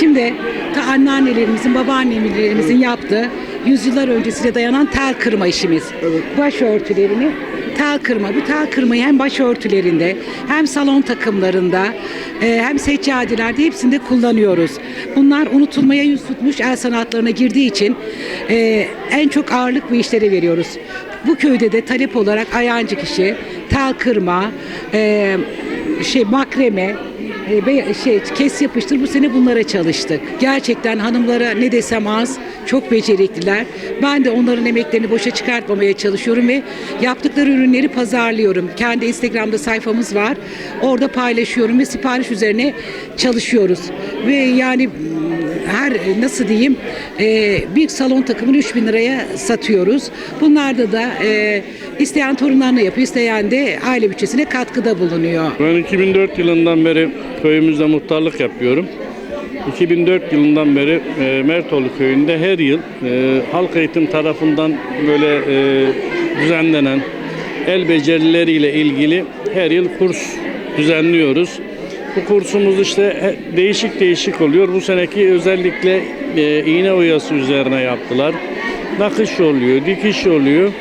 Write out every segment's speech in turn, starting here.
Şimdi ta anneannelerimizin, babaannelerimizin yaptığı yüzyıllar öncesine dayanan tel kırma işimiz. Başörtülerini tel kırma. Bu tel kırmayı hem başörtülerinde hem salon takımlarında e, hem seccadelerde hepsinde kullanıyoruz. Bunlar unutulmaya yüz tutmuş el sanatlarına girdiği için e, en çok ağırlık bu işlere veriyoruz. Bu köyde de talep olarak ayancık işi, tel kırma, e, şey makreme, şey kes yapıştır bu sene bunlara çalıştık. Gerçekten hanımlara ne desem az çok becerikliler. Ben de onların emeklerini boşa çıkartmamaya çalışıyorum ve yaptıkları ürünleri pazarlıyorum. Kendi Instagram'da sayfamız var. Orada paylaşıyorum ve sipariş üzerine çalışıyoruz. Ve yani her nasıl diyeyim e, bir salon takımını 3000 liraya satıyoruz. Bunlarda da e, isteyen torunlarına yapıyor, isteyen de aile bütçesine katkıda bulunuyor. Ben 2004 yılından beri köyümüzde muhtarlık yapıyorum. 2004 yılından beri e, Mertoğlu köyünde her yıl e, halk eğitim tarafından böyle e, düzenlenen el becerileriyle ilgili her yıl kurs düzenliyoruz. Bu kursumuz işte değişik değişik oluyor. Bu seneki özellikle e, iğne oyası üzerine yaptılar. Nakış oluyor, dikiş oluyor.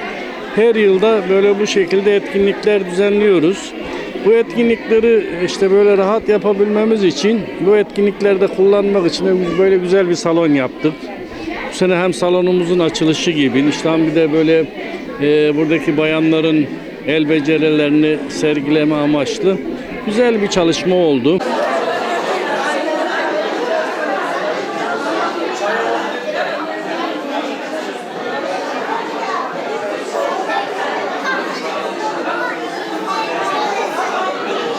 Her yılda böyle bu şekilde etkinlikler düzenliyoruz. Bu etkinlikleri işte böyle rahat yapabilmemiz için bu etkinliklerde kullanmak için böyle güzel bir salon yaptık. Bu sene hem salonumuzun açılışı gibi işte hem bir de böyle e, buradaki bayanların el becerilerini sergileme amaçlı güzel bir çalışma oldu.